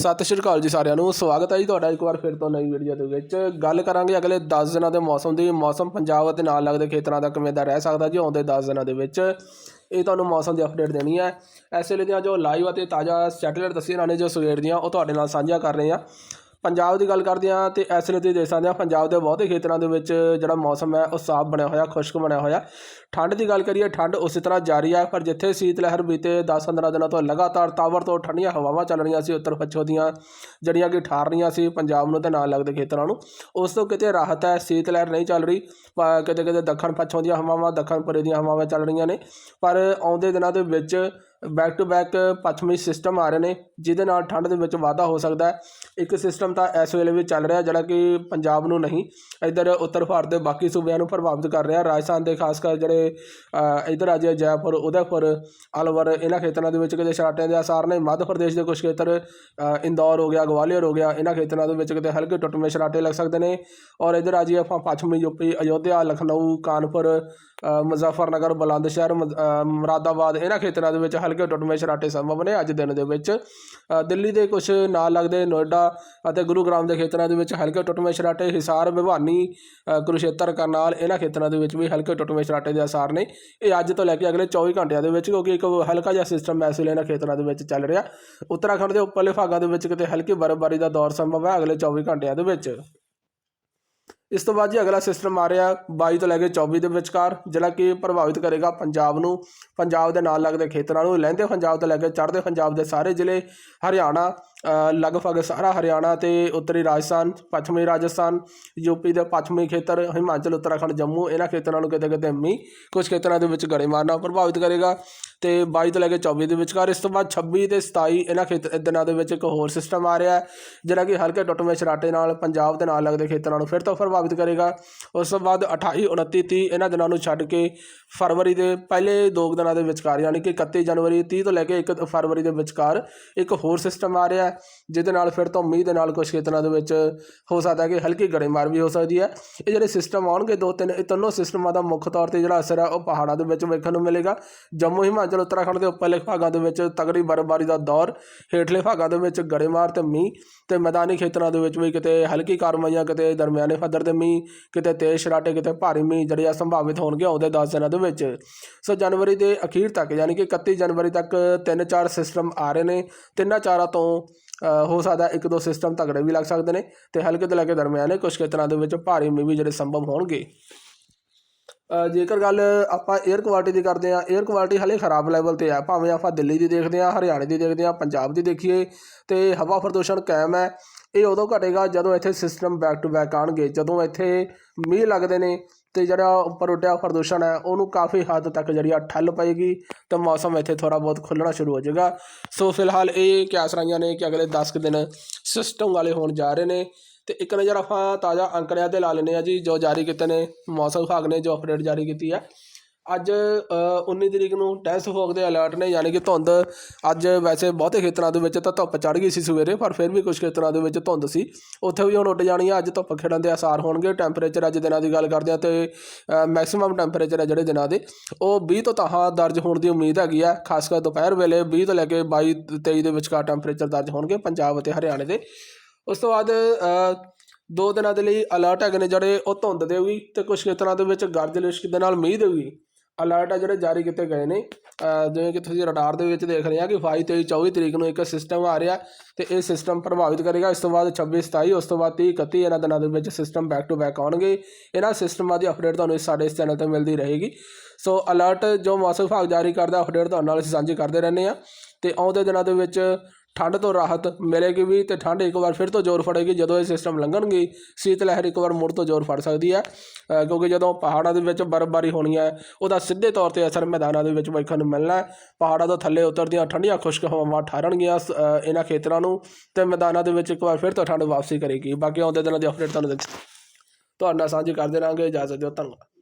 ਸਤਿ ਸ਼੍ਰੀ ਅਕਾਲ ਜੀ ਸਾਰਿਆਂ ਨੂੰ, ਸਵਾਗਤ ਹੈ ਜੀ ਤੁਹਾਡਾ ਇੱਕ ਵਾਰ ਫਿਰ ਤੋਂ ਨਵੀਂ ਵੀਡੀਓ ਦੇ ਵਿੱਚ। ਗੱਲ ਕਰਾਂਗੇ ਅਗਲੇ 10 ਦਿਨਾਂ ਦੇ ਮੌਸਮ ਦੀ। ਮੌਸਮ ਪੰਜਾਬ ਅਤੇ ਨਾਲ ਲੱਗਦੇ ਖੇਤਰਾਂ ਦਾ ਕਿਵੇਂ ਦਾ ਰਹਿ ਸਕਦਾ ਜੀ ਆਉਂਦੇ 10 ਦਿਨਾਂ ਦੇ ਵਿੱਚ। ਇਹ ਤੁਹਾਨੂੰ ਮੌਸਮ ਦੀ ਅਪਡੇਟ ਦੇਣੀ ਹੈ। ਇਸ ਲਈ ਦੀਆਂ ਜੋ ਲਾਈਵ ਅਤੇ ਤਾਜ਼ਾ ਸੈਟੇਲਾਈਟ ਤਸਵੀਰਾਂ ਨੇ ਜੋ ਸਵੇਰ ਦੀਆਂ, ਉਹ ਤੁਹਾਡੇ ਨਾਲ ਸਾਂਝਾ ਕਰ ਰਹੇ ਹਾਂ। ਪੰਜਾਬ ਦੀ ਗੱਲ ਕਰਦੇ ਹਾਂ ਤੇ ਇਸ ਲਈ ਤੁਸੀਂ ਦੇਖ ਸਕਦੇ ਹਾਂ, ਪੰਜਾਬ ਦੇ ਬਹੁਤੇ ਖੇਤਰਾਂ ਦੇ ਵਿੱਚ ਜਿਹੜਾ ਮੌਸਮ ਹੈ, ਉਹ ਸਾਫ਼ ਬਣਿਆ ਹੋਇਆ, ਖੁਸ਼ਕ ਬਣਿਆ ਹੋਇਆ। ਠੰਡ ਦੀ ਗੱਲ ਕਰੀਏ, ਠੰਡ ਉਸੇ ਤਰ੍ਹਾਂ ਜਾਰੀ ਹੈ, ਪਰ ਜਿੱਥੇ ਸੀਤ ਲਹਿਰ ਬੀਤੇ 10-15 ਦਿਨਾਂ ਤੋਂ ਲਗਾਤਾਰ ਤਾਵਰ ਤੋਂ ਠੰਡੀਆਂ ਹਵਾਵਾਂ ਚੱਲ ਰਹੀਆਂ ਸੀ, ਉੱਤਰ ਪੱਛਮ ਦੀਆਂ ਜਿਹੜੀਆਂ ਕਿ ਠਾਰ ਰਹੀਆਂ ਸੀ, ਪੰਜਾਬ ਨੂੰ ਤੇ ਨਾਲ ਲੱਗਦੇ ਖੇਤਰਾਂ ਨੂੰ, ਉਸ ਤੋਂ ਕਿਤੇ ਰਾਹਤ ਹੈ ਸੀਤ ਲਹਿਰ ਨਹੀਂ ਚੱਲ ਰਹੀ ਕਿਤੇ ਕਿਤੇ ਦੱਖਣ ਪੱਛਮ ਦੀਆਂ ਹਵਾਵਾਂ, ਦੱਖਣ ਪੂਰੇ ਦੀਆਂ ਹਵਾਵਾਂ ਚੱਲ ਰਹੀਆਂ ਨੇ, ਪਰ ਆਉਂਦੇ ਦਿਨਾਂ ਦੇ ਵਿੱਚ ਬੈਕ ਟੂ ਬੈਕ ਪੱਛਮੀ ਸਿਸਟਮ ਆ ਰਹੇ ਨੇ ਜਿਹਦੇ ਨਾਲ ਠੰਡ ਦੇ ਵਿੱਚ ਵਾਧਾ ਹੋ ਸਕਦਾ ਹੈ। ਇੱਕ ਸਿਸਟਮ ਤਾਂ ਇਸ ਵੇਲੇ ਵੀ ਚੱਲ ਰਿਹਾ ਜਿਹੜਾ ਕਿ ਪੰਜਾਬ ਨੂੰ ਨਹੀਂ ਇੱਧਰ ਉੱਤਰ ਭਾਰਤ ਦੇ ਬਾਕੀ ਸੂਬਿਆਂ ਨੂੰ ਪ੍ਰਭਾਵਿਤ ਕਰ ਰਿਹਾ। ਰਾਜਸਥਾਨ ਦੇ ਖਾਸ ਕਰ ਜਿਹੜੇ ਅ, ਇੱਧਰ ਆ ਜੇ ਜੈਪੁਰ ਉਦੈਪੁਰ ਅਲਵਰ ਇਹਨਾਂ ਖੇਤਰਾਂ ਦੇ ਵਿੱਚ ਕਿਤੇ ਸ਼ਰਾਟਿਆਂ ਦੇ ਆਸਾਰ ਨੇ। ਮੱਧ ਪ੍ਰਦੇਸ਼ ਦੇ ਕੁਝ ਖੇਤਰ ਇੰਦੌਰ ਹੋ ਗਿਆ ਗਵਾਲੀਅਰ ਹੋ ਗਿਆ ਇਹਨਾਂ ਖੇਤਰਾਂ ਦੇ ਵਿੱਚ ਕਿਤੇ ਹਲਕੇ ਟੁੱਟਵੇਂ ਸ਼ਰਾਟੇ ਲੱਗ ਸਕਦੇ ਨੇ। ਔਰ ਇੱਧਰ ਆ ਜੀ ਆਪਾਂ ਪੱਛਮੀ ਯੂਪੀ ਅਯੋਧਿਆ ਲਖਨਊ ਕਾਨਪੁਰ ਮੁਜ਼ੱਫਰਨਗਰ ਬੁਲੰਦ ਸ਼ਹਿਰ ਮੁਰਾਦਾਬਾਦ ਇਹਨਾਂ ਖੇਤਰਾਂ ਦੇ ਵਿੱਚ ਹਲਕੇ ਟੁੱਟਵੇਂ ਸ਼ਰਾਟੇ ਸੰਭਵ ਨੇ ਅੱਜ ਦਿਨ ਦੇ ਵਿੱਚ। ਦਿੱਲੀ ਦੇ ਕੁਝ ਨਾਲ ਲੱਗਦੇ ਨੋਇਡਾ ਅਤੇ ਗੁਰੂਗ੍ਰਾਮ ਦੇ ਖੇਤਰਾਂ ਦੇ ਵਿੱਚ ਹਲਕੇ ਟੁੱਟਵੇਂ ਸ਼ਰਾਟੇ ਹਿਸਾਰ ਭਿਵਾਨੀ ਅ, ਕੁਰੂਸ਼ੇਤਰ ਕਰਨਾਲ ਇਹਨਾਂ ਖੇਤਰਾਂ ਦੇ ਵਿੱਚ ਵੀ ਹਲਕੇ ਟੁੱਟਵੇਂ ਸ਼ਰਾਟੇ ਦੇ ਅਸਾਰ ਨੇ। ਇਹ ਅੱਜ ਤੋਂ ਲੈ ਕੇ ਅਗਲੇ 24 ਘੰਟਿਆਂ ਦੇ ਵਿੱਚ ਕਿਉਂਕਿ ਇੱਕ ਹਲਕਾ ਜਿਹਾ ਸਿਸਟਮ ਇਸ ਵੇਲੇ ਇਹਨਾਂ ਖੇਤਰਾਂ ਦੇ ਵਿੱਚ ਚੱਲ ਰਿਹਾ। ਉੱਤਰਾਖੰਡ ਦੇ ਉੱਪਰਲੇ ਭਾਗਾਂ ਦੇ ਵਿੱਚ ਕਿਤੇ ਹਲਕੀ ਬਰਫ਼ਬਾਰੀ ਦਾ ਦੌਰ ਸੰਭਵ ਹੈ ਅਗਲੇ 24 ਘੰਟਿਆਂ ਦੇ ਵਿੱਚ। ਇਸ ਤੋਂ ਬਾਅਦ ਜੀ ਅਗਲਾ ਸਿਸਟਮ ਆ ਰਿਹਾ 22 ਤੋਂ ਲੈ ਕੇ 24 ਦੇ ਵਿਚਕਾਰ, ਜਿਹੜਾ ਕਿ ਪ੍ਰਭਾਵਿਤ ਕਰੇਗਾ ਪੰਜਾਬ ਨੂੰ, ਪੰਜਾਬ ਦੇ ਨਾਲ ਲੱਗਦੇ ਖੇਤਰਾਂ ਨੂੰ, ਲਹਿੰਦੇ ਪੰਜਾਬ ਤੋਂ ਲੈ ਕੇ ਚੜ੍ਹਦੇ ਪੰਜਾਬ ਦੇ ਸਾਰੇ ਜ਼ਿਲ੍ਹੇ, ਹਰਿਆਣਾ ਲਗਭਗ ਸਾਰਾ ਹਰਿਆਣਾ ਤੇ ਉੱਤਰੀ ਰਾਜਸਥਾਨ, ਪੱਛਮੀ ਰਾਜਸਥਾਨ ਯੂਪੀ ਦੇ ਪੱਛਮੀ ਖੇਤਰ, ਹਿਮਾਚਲ, ਉੱਤਰਾਖੰਡ, ਜੰਮੂ, ਇਹਨਾਂ ਖੇਤਰਾਂ ਨੂੰ ਕਿਤੇ ਕਿਤੇ ਮੀਂਹ ਕੁਝ ਖੇਤਰਾਂ ਦੇ ਵਿੱਚ ਗੜੇ ਮਾਰਨਾ ਪ੍ਰਭਾਵਿਤ ਕਰੇਗਾ। ਤੇ 22 ਤੋਂ ਲੈ ਕੇ 24 ਦੇ ਵਿਚਕਾਰ ਇਸ ਤੋਂ ਬਾਅਦ 26 ਤੇ 27 ਇਹਨਾਂ ਖੇਤਰ ਦਿਨਾਂ ਦੇ ਵਿੱਚ ਇੱਕ ਹੋਰ ਸਿਸਟਮ ਆ ਰਿਹਾ ਹੈ, ਜਿਹੜਾ ਕਿ ਹਲਕੇ ਟੁੱਟਵੇਂ ਛਰਾਟੇ ਨਾਲ, ਪੰਜਾਬ ਦੇ ਨਾਲ ਲੱਗਦੇ ਖੇਤਰਾਂ ਨੂੰ ਫਿਰ ਤੋਂ ਪ੍ਰਭਾਵਿਤ ਕਰੇਗਾ। ਉਸ ਤੋਂ ਬਾਅਦ 28 29 30 ਇਹਨਾਂ ਦਿਨਾਂ ਨੂੰ ਛੱਡ ਕੇ ਫਰਵਰੀ ਦੇ ਪਹਿਲੇ ਦੋ ਕੁ ਦਿਨਾਂ ਦੇ ਵਿਚਕਾਰ, ਯਾਨੀ ਕਿ 31 ਜਨਵਰੀ 30 ਤੋਂ ਲੈ ਕੇ 1 ਫਰਵਰੀ ਦੇ ਵਿਚਕਾਰ ਇੱਕ ਹੋਰ ਸਿਸਟਮ ਆ ਰਿਹਾ ਹੈ ਜਿਹਦੇ ਨਾਲ ਫਿਰ ਤੋਂ ਮੀਂਹ ਦੇ ਨਾਲ ਕੁਝ ਖੇਤਰਾਂ ਦੇ ਵਿੱਚ ਹੋ ਸਕਦਾ ਹੈ ਕਿ ਹਲਕੀ ਗੜੇਮਾਰ ਵੀ ਹੋ ਸਕਦੀ ਹੈ। ਇਹ ਜਿਹੜੇ ਸਿਸਟਮ ਆਉਣਗੇ ਦੋ ਤਿੰਨ, ਇਹ ਤਿੰਨੋਂ ਸਿਸਟਮਾਂ ਦਾ ਮੁੱਖ ਤੌਰ ਤੇ ਜਿਹੜਾ ਅਸਰ ਹੈ ਉਹ ਪਹਾੜਾਂ ਦੇ ਵਿੱਚ ਵੇਖਣ ਨੂੰ ਮਿਲੇਗਾ। ਜੰਮੂ, ਹਿਮਾਚਲ, ਉੱਤਰਾਖੰਡ ਦੇ ਉੱਪਰਲੇ ਭਾਗਾਂ ਦੇ ਵਿੱਚ ਤਗੜੀ ਬਰਫ਼ਬਾਰੀ ਦਾ ਦੌਰ, ਹੇਠਲੇ ਭਾਗਾਂ ਦੇ ਵਿੱਚ ਗੜੇਮਾਰ ਤੇ ਮੀਂਹ ਤੇ ਮੈਦਾਨੀ ਖੇਤਰਾਂ ਦੇ ਵਿੱਚ ਵੀ ਕਿਤੇ ਹਲਕੀ ਕਾਰਵਾਈਆਂ, ਕਿਤੇ ਦਰਮਿਆਨੇ ਪੱਧਰ ਦੇ ਮੀਂਹ, ਕਿਤੇ ਤੇਜ਼ ਸ਼ਰਾਟੇ ਕਿਤੇ ਭਾਰੀ ਮੀਂਹ ਜਿਹੜੇ ਆ ਸੰਭਾਵਿਤ ਹੋਣਗੇ ਆਉਂਦੇ 10 ਦਿਨਾਂ ਦੇ ਵਿੱਚ। ਸੋ ਜਨਵਰੀ ਦੇ ਅਖੀਰ ਤੱਕ, ਯਾਨੀ ਕਿ 31 ਜਨਵਰੀ ਤੱਕ ਤਿੰਨ ਚਾਰ ਸਿਸਟਮ ਆ ਰਹੇ ਨੇ। ਤਿੰਨਾਂ ਚਾਰਾਂ ਤੋਂ ਹੋ ਸਕਦਾ ਇੱਕ ਦੋ ਸਿਸਟਮ ਤਗੜੇ ਵੀ ਲੱਗ ਸਕਦੇ ਨੇ ਤੇ ਹਲਕੇ ਤੋਂ ਲੈ ਕੇ ਦਰਮਿਆਨੇ ਕੁਝ ਖੇਤਰਾਂ ਦੇ ਵਿੱਚ ਭਾਰੀ ਮੀਂਹ ਵੀ ਜਿਹੜੇ ਸੰਭਵ ਹੋਣਗੇ। ਜੇਕਰ ਗੱਲ ਆਪਾਂ 에ਅਰ ਕੁਆਲਿਟੀ ਦੀ ਕਰਦੇ ਹਾਂ 에ਅਰ ਕੁਆਲਿਟੀ ਹਲੇ ਖਰਾਬ ਲੈਵਲ ਤੇ ਆ। ਭਾਵੇਂ ਆਪਾਂ ਦਿੱਲੀ ਦੀ ਦੇਖਦੇ ਹਾਂ, ਹਰਿਆਣੇ ਦੀ ਦੇਖਦੇ ਹਾਂ, ਪੰਜਾਬ ਦੀ ਦੇਖੀਏ ਤੇ ਹਵਾ ਪ੍ਰਦੂਸ਼ਣ ਕਾਇਮ ਹੈ। ਇਹ ਉਦੋਂ ਘਟੇਗਾ ਜਦੋਂ ਇੱਥੇ ਸਿਸਟਮ ਬੈਕ ਟੂ ਬੈਕ ਆਣਗੇ ਜਦੋਂ ਇੱਥੇ ਮੀਂਹ ਲੱਗਦੇ ਨੇ ਤੇ ਜਿਹੜਾ ਉੱਪਰ ਉੱਡਿਆ ਪ੍ਰਦੂਸ਼ਣ ਹੈ, ਉਹਨੂੰ ਕਾਫੀ ਹੱਦ ਤੱਕ ਜਿਹੜੀ ਆ ਠੱਲ ਪਏਗੀ ਤੇ ਮੌਸਮ ਇੱਥੇ ਥੋੜਾ ਬਹੁਤ ਖੁੱਲਣਾ ਸ਼ੁਰੂ ਹੋ ਜਾਏਗਾ। ਸੋ ਫਿਲਹਾਲ ਇਹ ਕਿਆਸ ਰਾਈਆਂ ਨੇ ਕਿ ਅਗਲੇ 10 ਕੁ ਦਿਨ ਸਿਸਟਮ ਵਾਲੇ ਹੋਣ ਜਾ ਰਹੇ ਨੇ ਤੇ ਇੱਕ ਨਜ਼ਰ ਆਪਾਂ ਤਾਜ਼ਾ ਅੰਕੜਿਆਂ ਤੇ ਲਾ ਲੈਂਦੇ ਆ ਜੀ, ਜੋ ਜਾਰੀ ਕੀਤੇ ਨੇ ਮੌਸਮ ਵਿਭਾਗ ਨੇ, ਜੋ ਅਪਡੇਟ ਜਾਰੀ ਕੀਤੀ ਹੈ। ਅੱਜ ਅ, 19 ਤਰੀਕ ਨੂੰ ਟੈਸਟ ਫੋਗ ਦੇ ਅਲਰਟ ਨੇ ਯਾਨੀ ਕਿ ਧੁੰਦ ਅੱਜ ਵੈਸੇ ਬਹੁਤੇ ਖੇਤਰਾਂ ਦੇ ਵਿੱਚ ਤਾਂ ਧੁੱਪ ਚੜ ਗਈ ਸੀ ਸਵੇਰੇ ਪਰ ਫਿਰ ਵੀ ਕੁਝ ਖੇਤਰਾਂ ਦੇ ਵਿੱਚ ਧੁੰਦ ਸੀ। ਉੱਥੇ ਵੀ ਹੁਣ ਉੱਡ ਜਾਣੀ ਆ ਅੱਜ ਧੁੱਪ ਖਿੜਨ ਦੇ ਆਸਾਰ ਹੋਣਗੇ। ਟੈਂਪਰੇਚਰ ਅੱਜ ਦਿਨਾਂ ਦੀ ਗੱਲ ਕਰਦੇ ਆ ਤੇ ਮੈਕਸਿਮਮ ਟੈਂਪਰੇਚਰ ਹੈ ਜਿਹੜੇ ਦਿਨਾਂ ਦੇ ਉਹ 20 ਤੋਂ ਤਾਂ ਦਰਜ ਹੋਣ ਦੀ ਉਮੀਦ ਹੈਗੀ ਆ। ਖਾਸ ਕਰ ਦੁਪਹਿਰ ਵੇਲੇ 20 ਤੋਂ ਲੈ ਕੇ 22 23 ਦੇ ਵਿਚਕਾਰ ਟੈਂਪਰੇਚਰ ਦਰਜ ਹੋਣਗੇ ਪੰਜਾਬ ਅਤੇ ਹਰਿਆਣੇ ਦੇ। ਉਸ ਤੋਂ ਬਾਅਦ ਦੋ ਦਿਨਾਂ ਦੇ ਲਈ ਅਲਰਟ ਹੈਗੇ ਨੇ ਜਿਹੜੇ ਉਹ ਧੁੰਦ ਦੇ ਵੀ ਤੇ ਕੁਝ ਖੇਤਰਾਂ ਦੇ ਵਿੱਚ ਗਰਜ ਲਿਸ਼ਕ ਦੇ ਨਾਲ ਮੀਂਹ ਦੇ ਵੀ। ਅਲਰਟ ਆ ਜਿਹੜੇ ਜਾਰੀ ਕੀਤੇ ਗਏ ਨੇ। ਜਿਵੇਂ ਕਿ ਤੁਸੀਂ ਰਡਾਰ ਦੇ ਵਿੱਚ ਦੇਖ ਰਹੇ ਆ ਕਿ 22 23 24 ਤਰੀਕ ਨੂੰ ਇੱਕ ਸਿਸਟਮ ਆ ਰਿਹਾ ਤੇ ਇਹ ਸਿਸਟਮ ਪ੍ਰਭਾਵਿਤ ਕਰੇਗਾ। ਇਸ ਤੋਂ ਬਾਅਦ 26 27 ਉਸ ਤੋਂ ਬਾਅਦ 30 31 ਇਹਨਾਂ ਦਿਨਾਂ ਦੇ ਵਿੱਚ ਸਿਸਟਮ ਬੈਕ ਟੂ ਬੈਕ ਆਉਣਗੇ। ਇਹਨਾਂ ਸਿਸਟਮਾਂ ਦੀ ਅਪਡੇਟ ਤੁਹਾਨੂੰ ਇਸ ਸਾਡੇ ਇਸ ਚੈਨਲ ਤੇ ਮਿਲਦੀ ਰਹੇਗੀ। ਸੋ ਅਲਰਟ ਜੋ ਮੌਸਮ ਵਿਭਾਗ ਜਾਰੀ ਕਰਦਾ ਅਪਡੇਟ ਤੁਹਾਡੇ ਨਾਲ ਅਸੀਂ ਸਾਂਝੀ ਕਰਦੇ ਰਹਿੰਦੇ ਆ ਤੇ ਆਉਂਦੇ ਦਿਨਾਂ ਦੇ ਵਿੱਚ ਠੰਡ ਤੋਂ ਰਾਹਤ ਮਿਲੇਗੀ ਵੀ ਤੇ ਠੰਡ ਇੱਕ ਵਾਰ ਫਿਰ ਤੋਂ ਜ਼ੋਰ ਫੜੇਗੀ ਜਦੋਂ ਇਹ ਸਿਸਟਮ ਲੰਘਣਗੇ। ਸੀਤ ਲਹਿਰ ਇੱਕ ਵਾਰ ਮੁੜ ਤੋਂ ਜ਼ੋਰ ਫੜ ਸਕਦੀ ਹੈ। ਕਿਉਂਕਿ ਜਦੋਂ ਪਹਾੜਾਂ ਦੇ ਵਿੱਚ ਬਰਫ਼ਬਾਰੀ ਹੋਣੀ ਹੈ, ਉਹਦਾ ਸਿੱਧੇ ਤੌਰ ਤੇ ਅਸਰ ਮੈਦਾਨਾਂ ਦੇ ਵਿੱਚ ਵੇਖਣ ਨੂੰ ਮਿਲਣਾ ਪਹਾੜਾਂ ਤੋਂ ਥੱਲੇ ਉਤਰਦੀਆਂ ਠੰਡੀਆਂ ਖੁਸ਼ਕ ਹਵਾਵਾਂ ਠਾਰਨਗੀਆਂ ਸ- ਇਹਨਾਂ ਖੇਤਰਾਂ ਨੂੰ ਤੇ ਮੈਦਾਨਾਂ ਦੇ ਵਿੱਚ ਇੱਕ ਵਾਰ ਫਿਰ ਤੋਂ ਠੰਡ ਵਾਪਸੀ ਕਰੇਗੀ। ਬਾਕੀ ਆਉਂਦੇ ਦਿਨਾਂ ਦੀ ਅਪਡੇਟ ਤੁਹਾਨੂੰ ਦੱਸ ਤੁਹਾਡੇ ਨਾਲ ਸਾਂਝੀ ਕਰਦੇ ਰਹਾਂਗੇ ਇਜਾਜ਼ਤ ਦਿਓ। ਧੰਨਵਾਦ।